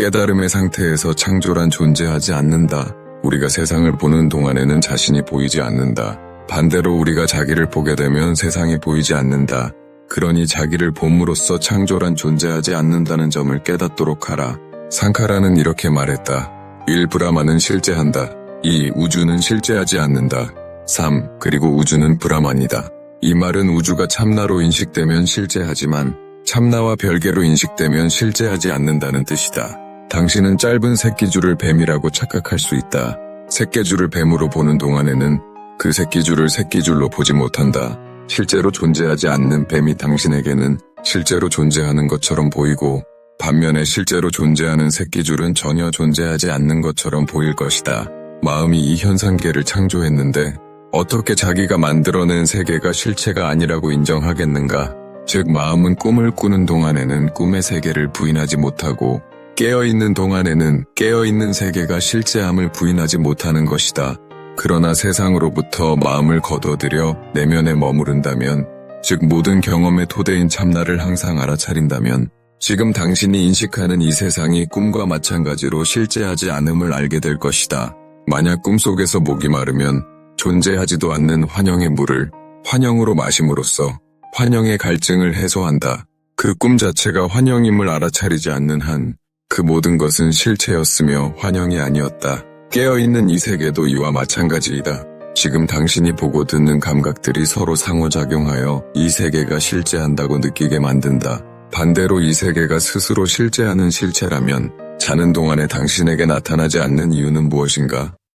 깨달음의 상태에서 창조란 존재하지 않는다. 우리가 세상을 보는 동안에는 자신이 보이지 않는다. 반대로 우리가 자기를 보게 되면 세상이 보이지 않는다. 그러니 자기를 봄으로써 창조란 존재하지 않는다는 점을 깨닫도록 하라. 상카라는 이렇게 말했다. 1. 브라만은 실제한다. 2. 우주는 실제하지 않는다. 3. 그리고 우주는 브라만이다. 이 말은 우주가 참나로 인식되면 실제하지만 참나와 별개로 인식되면 실제하지 않는다는 뜻이다. 당신은 짧은 새끼줄을 뱀이라고 착각할 수 있다. 새끼줄을 뱀으로 보는 동안에는 그 새끼줄을 새끼줄로 보지 못한다. 실제로 존재하지 않는 뱀이 당신에게는 실제로 존재하는 것처럼 보이고 반면에 실제로 존재하는 새끼줄은 전혀 존재하지 않는 것처럼 보일 것이다. 마음이 이 현상계를 창조했는데 어떻게 자기가 만들어낸 세계가 실체가 아니라고 인정하겠는가? 즉 마음은 꿈을 꾸는 동안에는 꿈의 세계를 부인하지 못하고 깨어있는 동안에는 깨어있는 세계가 실제함을 부인하지 못하는 것이다. 그러나 세상으로부터 마음을 거둬들여 내면에 머무른다면, 즉 모든 경험의 토대인 참나를 항상 알아차린다면, 지금 당신이 인식하는 이 세상이 꿈과 마찬가지로 실제하지 않음을 알게 될 것이다. 만약 꿈속에서 목이 마르면 존재하지도 않는 환영의 물을 환영으로 마심으로써 환영의 갈증을 해소한다. 그 꿈 자체가 환영임을 알아차리지 않는 한 그 모든 것은 실체였으며 환영이 아니었다. 깨어있는 이 세계도 이와 마찬가지이다. 지금 당신이 보고 듣는 감각들이 서로 상호작용하여 이 세계가 실제한다고 느끼게 만든다. 반대로 이 세계가 스스로 실제하는 실체라면 자는 동안에 당신에게 나타나지 않는 이유는 무엇인가?